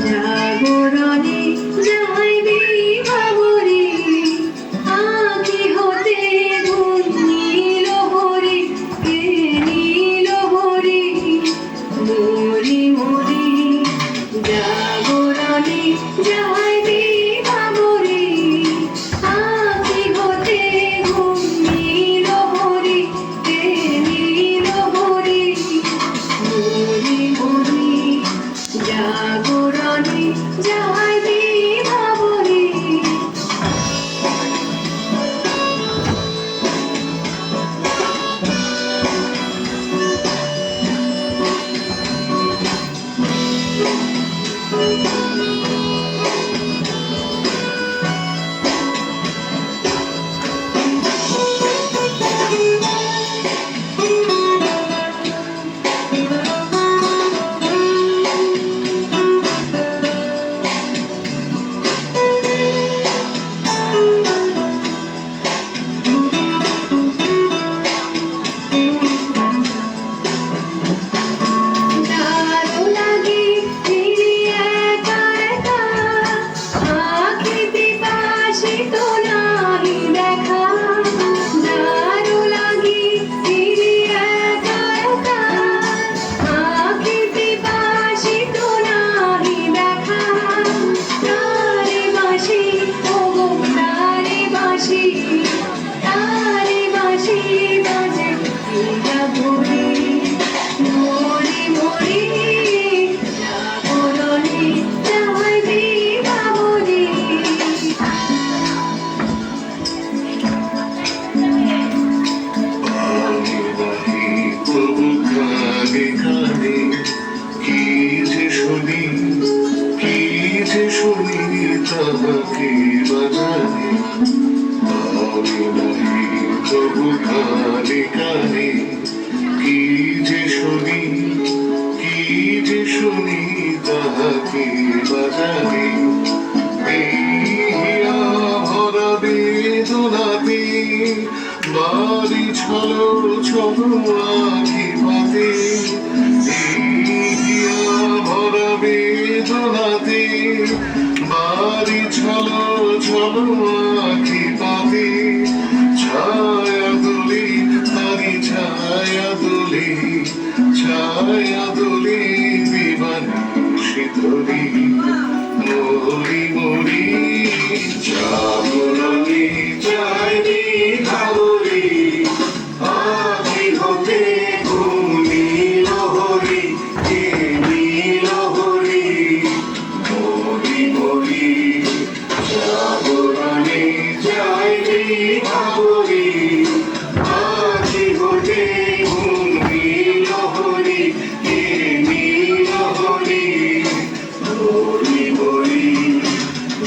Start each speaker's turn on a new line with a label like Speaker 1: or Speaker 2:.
Speaker 1: জাগরণে যাই বিভাবরে আগে হতে গুণ নীল হরে কে নীল হরে মরি মরি জাগরণে যাই
Speaker 2: শুনি কি যে শুনি তাহাকে বাজানি। আমি নহি তবু কানে কানে কি যে শুনি, কি যে শুনি তাহাকে বাজানি। ভরা বেদনাতে বাড়ি ছলো ছলো আখি বাদে আখি পাতে ছায়া দুলি ছায়া দোলে ছায়া দুলি বিমানে শীতলি মরি মরি।